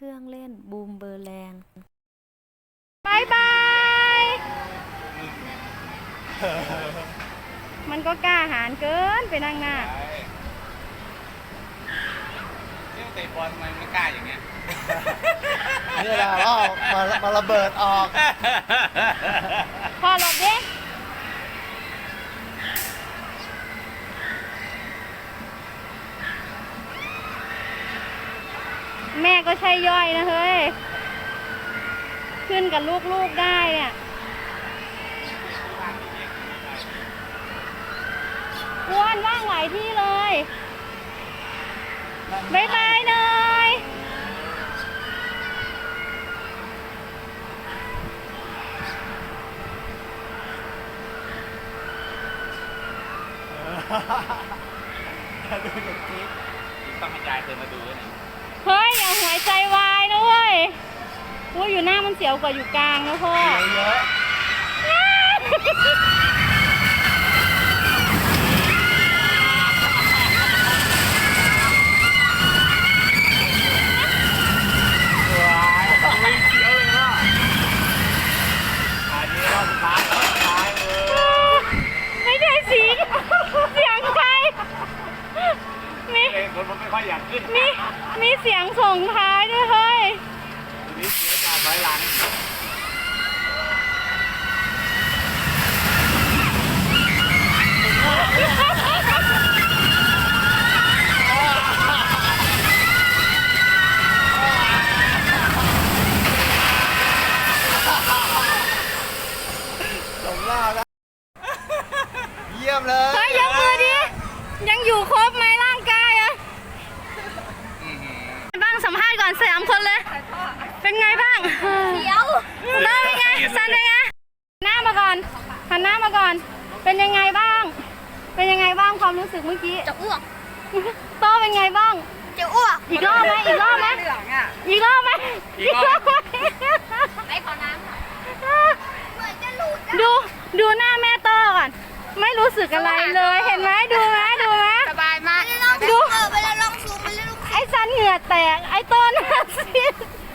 เครื่องเล่นบูมเบอร์แรงบายบาย มันก็กล้าหาญเกินไปนั่งหน้าเที่ยวเตะบอลทำไมไม่กล้าอย่างเงี้ย นี่แหละว่ามามาระเบิดออก พอหลบดิ แม่ก็ใช่ย่อยนะเฮ้ย ขึ้นกับลูกๆได้เนี่ยอ้วนว่างหลายที่เลยบายบายเนยดูอย่างนี้ต้องให้ยายเคยมาดูด้วยนะเฮ้ ยอย่าหัวใจวายนะเว้ยอุ้ยอยู่หน้ามันเสียวกว่าอยู่กลางนะพ่อ เยอะ ว้ายไม่เสียวเลยว่ะอันนี้รอบสุดท้ายรอบสุดท้ายเออ ไม่ใช่สีเสียงใครมี เองคนมัน ไม่ค่อยอยากขึ้นมีมีเสียงส่งท้ายด้วยเฮ้ยทีนี้เสียการถอยหลังสมหน้าแล้วเยี่ยมเลย เฮ้ยยกมือดิ ยังอยู่ครบไหมร่างกายอะบ้างสัมภาษณ์ก่ อนสามคนเลย เป็นไงบ้างเดี๋ยวเริ่มเป็นไงซันเป็นไงหน้ามาก่อนหันหน้ามาก่อน เป็นยังไงบ้าง เป็นยังไงบ้างความรู้สึกเมื่อกี้จะอ้วกโตเป็นไงบ้างจะอ้วกอีกรอบไหมอีกรอบไหมอีกรอบไหมอีกรอบไหมไปขอน้ำหน่อยเหมือนจะหลุดอะดูดูหน้าแม่โต้ก่อน ไม่รู้สึกอะไรเลยเห็นไหมดูไหม เออเวลาลองซูมไปเรื่อยไอ้ซันเหงื่อแตกไอ้ต้น